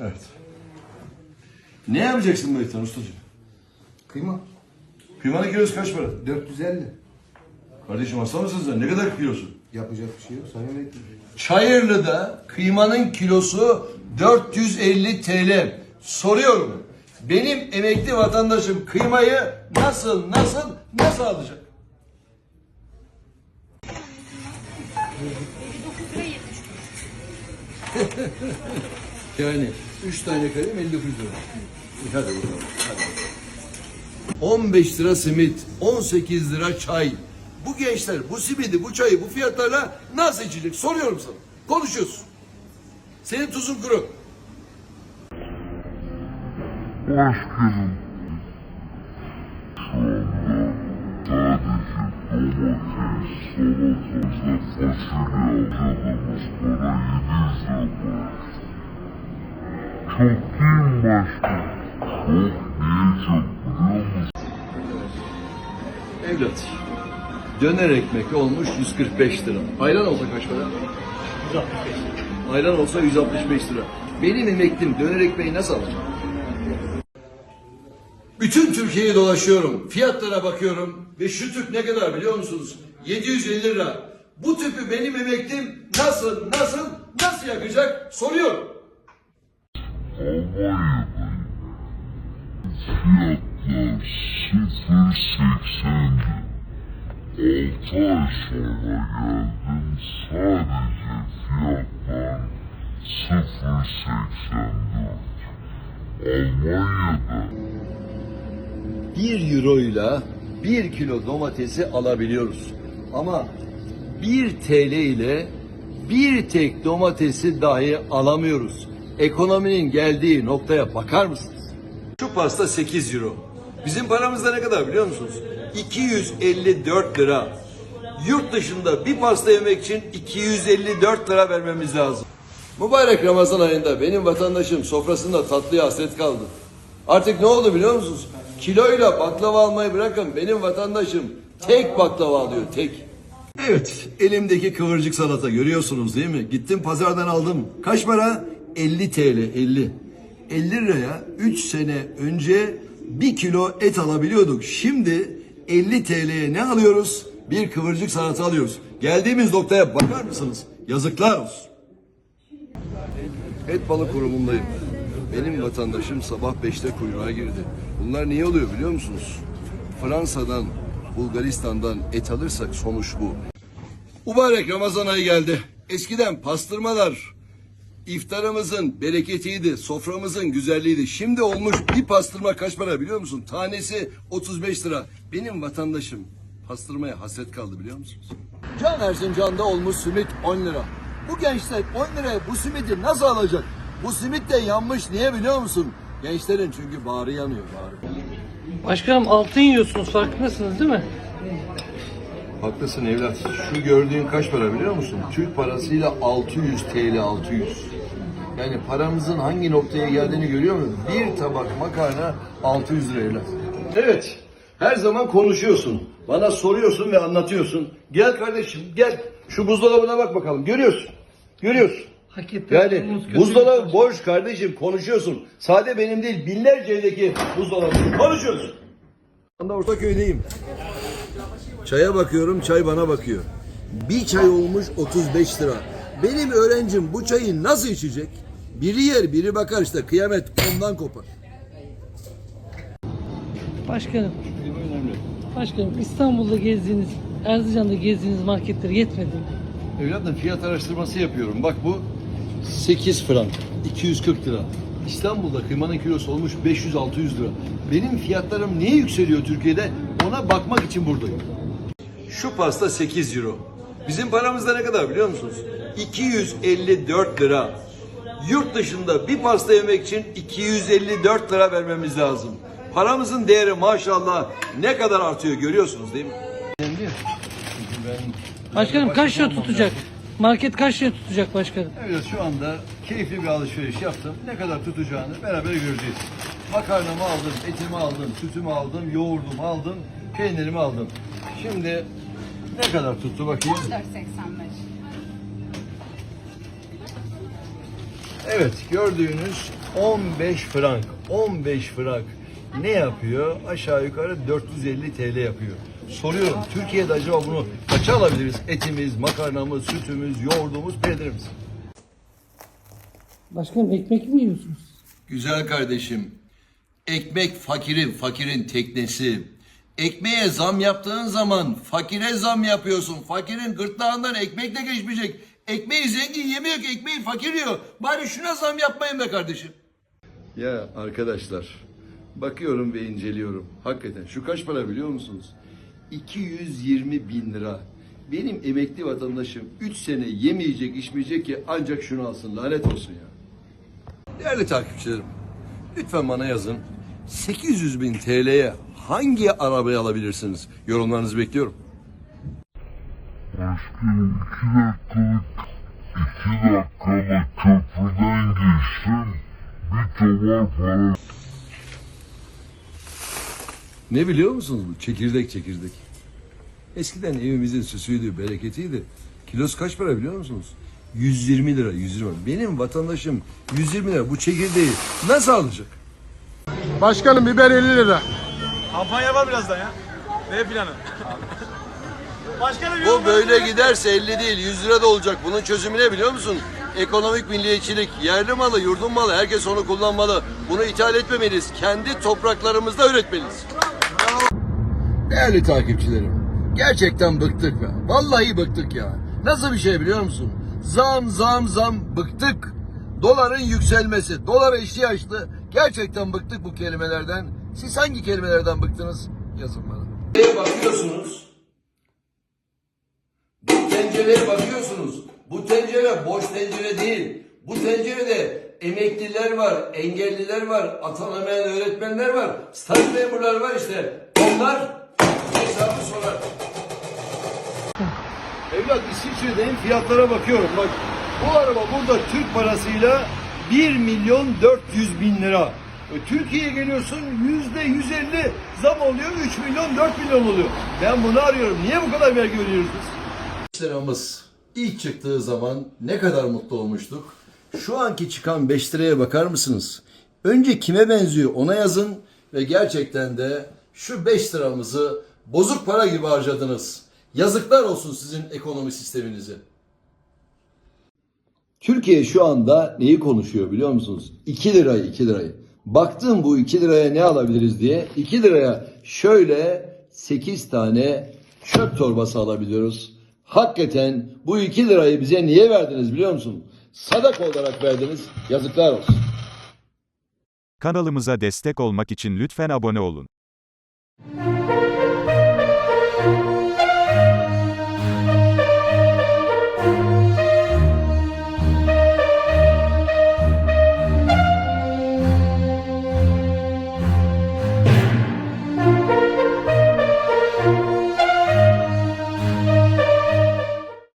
Evet. Ne yapacaksın bu etten ustacığım? Kıyma. Kıymanın kilosu kaç para? 450. Kardeşim hasta mısın sen? Ne kadar kilosu? Yapacak bir şey yok. Sayın Vekilim. Çayırlı'da kıymanın kilosu 450 TL. Soruyorum. Benim emekli vatandaşım kıymayı nasıl nasıl nasıl alacak? yani 3 tane kalem 59 lira. Hadi bakalım. Hadi. 15 lira simit, 18 lira çay. Bu gençler bu simidi, bu çayı bu fiyatlarla nasıl içecek? Soruyorum sana. Konuşuyorsun. Senin tuzun kuru. Sadece domates, salatalık ve fasulye harcadığımız para 700 lira var. Çok değil mi başkanım? Çok niye çok biliyor musun? Evlat. Döner ekmek olmuş 145 lira. Ayran olsa kaç para? 165 lira. Ayran olsa 165 lira. Benim emeklim döner ekmeği nasıl alacak? Bütün Türkiye'yi dolaşıyorum. Fiyatlara bakıyorum. Ve şu tüp ne kadar biliyor musunuz? 750 lira. Bu tüpü benim emeklim nasıl, nasıl, nasıl yakacak? Soruyorum. Almanya'da fiyatlar 0.80'di. 6 ay sonra geldim sadece fiyatlar 0.84. Almanya'da 1 euro ile 1 kilo domatesi alabiliyoruz. Ama 1 TL ile bir tek domatesi dahi alamıyoruz. Ekonominin geldiği noktaya bakar mısınız? Şu pasta 8 euro. Bizim paramızda ne kadar biliyor musunuz? 254 lira. Yurt dışında bir pasta yemek için 254 lira vermemiz lazım. Mübarek Ramazan ayında benim vatandaşım sofrasında tatlıya hasret kaldı. Artık ne oldu biliyor musunuz? Kiloyla baklava almayı bırakın benim vatandaşım tek baklava alıyor tek. Evet elimdeki kıvırcık salata görüyorsunuz değil mi? Gittim pazardan aldım. Kaç para? 50 TL 50. 50 liraya 3 sene önce 1 kilo et alabiliyorduk. Şimdi 50 TL'ye ne alıyoruz? Bir kıvırcık salata alıyoruz. Geldiğimiz noktaya bakar mısınız? Yazıklar olsun. Et balık kurumundayım. Benim vatandaşım sabah 5'te kuyruğa girdi. Bunlar niye oluyor biliyor musunuz? Fransa'dan, Bulgaristan'dan et alırsak sonuç bu. Mübarek Ramazan ayı geldi. Eskiden pastırmalar iftarımızın bereketiydi, soframızın güzelliğiydi. Şimdi olmuş bir pastırma kaç para biliyor musun? Tanesi 35 lira. Benim vatandaşım pastırmaya hasret kaldı biliyor musunuz? Can Erzincan'da olmuş simit 10 lira. Bu gençler 10 liraya bu simidi nasıl alacak? Bu simit de yanmış niye biliyor musun? Gençlerin çünkü bağrı yanıyor bağrı. Başkanım altın yiyorsunuz farkındasınız değil mi? Haklısın evlat. Şu gördüğün kaç para biliyor musun? Türk parasıyla 600 TL 600. Yani paramızın hangi noktaya geldiğini görüyor musun? Bir tabak makarna 600 lira evlat. Evet. Her zaman konuşuyorsun. Bana soruyorsun ve anlatıyorsun. Gel kardeşim gel. Şu buzdolabına bak bakalım. Görüyorsun. Görüyorsun. Hakikaten Yani buzdolabı boş kardeşim konuşuyorsun. Sade benim değil binlerce evdeki buzdolabı konuşuyorsun. Ben de Ortaköy'deyim. Çaya bakıyorum, çay bana bakıyor. Bir çay olmuş 35 lira. Benim öğrencim bu çayı nasıl içecek? Biri yer, biri bakar işte kıyamet ondan kopar. Başkanım. Başkanım İstanbul'da gezdiğiniz, Erzincan'da gezdiğiniz marketler yetmedi mi? Evladım fiyat araştırması yapıyorum. Bak bu 8 frank, 240 lira. İstanbul'da kıymanın kilosu olmuş 500-600 lira. Benim fiyatlarım niye yükseliyor Türkiye'de? Ona bakmak için buradayım. Şu pasta 8 euro. Bizim paramızda ne kadar biliyor musunuz? 254 lira. Yurt dışında bir pasta yemek için 254 lira vermemiz lazım. Paramızın değeri maşallah ne kadar artıyor görüyorsunuz değil mi? Başkanım kaç lira tutacak? Market kaç lira tutacak başkanım? Evet şu anda keyifli bir alışveriş yaptım. Ne kadar tutacağını beraber göreceğiz. Makarnamı aldım, etimi aldım, sütümü aldım, yoğurdumu aldım, peynirimi aldım. Şimdi ne kadar tuttu bakayım? 4.85. Evet gördüğünüz 15 frank. 15 frank ne yapıyor? Aşağı yukarı 450 TL yapıyor. Soruyorum Türkiye'de acaba bunu kaça alabiliriz? Etimiz, makarnamız, sütümüz, yoğurdumuz, peynirimiz. Başkanım ekmek mi yiyorsunuz? Güzel kardeşim. Ekmek fakirin, fakirin teknesi. Ekmeğe zam yaptığın zaman fakire zam yapıyorsun. Fakirin gırtlağından ekmek de geçmeyecek. Ekmeği zengin yemiyor ki ekmeği fakir yiyor. Bari şuna zam yapmayın be kardeşim. Ya arkadaşlar bakıyorum ve inceliyorum. Hakikaten şu kaç para biliyor musunuz? 220 bin lira. Benim emekli vatandaşım 3 sene yemeyecek içmeyecek ki ancak şunu alsın lanet olsun ya. Değerli takipçilerim, lütfen bana yazın. 800 bin TL'ye hangi arabayı alabilirsiniz? Yorumlarınızı bekliyorum. Başkanım iki dakikalık, iki dakikalık köprüden geçtim. Bir tavar para Ne biliyor musunuz bu? Çekirdek çekirdek. Eskiden evimizin süsüydü, bereketiydi. Kilosu kaç para biliyor musunuz? 120 lira, 120 Benim vatandaşım 120 lira bu çekirdeği nasıl alacak? Başkanım biber 50 lira. Kampanya var birazdan ya. Ne planı? Başkanım Bu böyle giderse 50 değil 100 lira da olacak. Bunun çözümü ne biliyor musun? Ekonomik milliyetçilik, yerli malı, yurdun malı, herkes onu kullanmalı. Bunu ithal etmemeliyiz. Kendi topraklarımızda üretmeliyiz. Değerli takipçilerim, gerçekten bıktık be. Vallahi bıktık ya. Nasıl bir şey biliyor musun? Zam zam zam bıktık. Doların yükselmesi, dolara ihtiyaçlı. Gerçekten bıktık bu kelimelerden. Siz hangi kelimelerden bıktınız? Yazın bana. Neye bakıyorsunuz? Bu tencereye bakıyorsunuz. Bu tencere boş tencere değil. Bu tencerede emekliler var, engelliler var, atanamayan öğretmenler var, staj memurlar var işte. Onlar hesabı sorar. Evlat İsviçre'deyim fiyatlara bakıyorum. Bak bu araba burada Türk parasıyla 1 milyon 400 bin lira. E, Türkiye'ye geliyorsun yüzde 150 zam oluyor 3 milyon 4 milyon oluyor. Ben bunu arıyorum. Niye bu kadar vergi ödüyoruz biz? liramız ilk çıktığı zaman ne kadar mutlu olmuştuk. Şu anki çıkan 5 liraya bakar mısınız? Önce kime benziyor ona yazın ve gerçekten de şu 5 liramızı bozuk para gibi harcadınız. Yazıklar olsun sizin ekonomi sisteminize. Türkiye şu anda neyi konuşuyor biliyor musunuz? 2 lirayı 2 lirayı. Baktım bu 2 liraya ne alabiliriz diye. 2 liraya şöyle 8 tane çöp torbası alabiliyoruz. Hakikaten bu 2 lirayı bize niye verdiniz biliyor musun? Sadaka olarak verdiniz. Yazıklar olsun. Kanalımıza destek olmak için lütfen abone olun.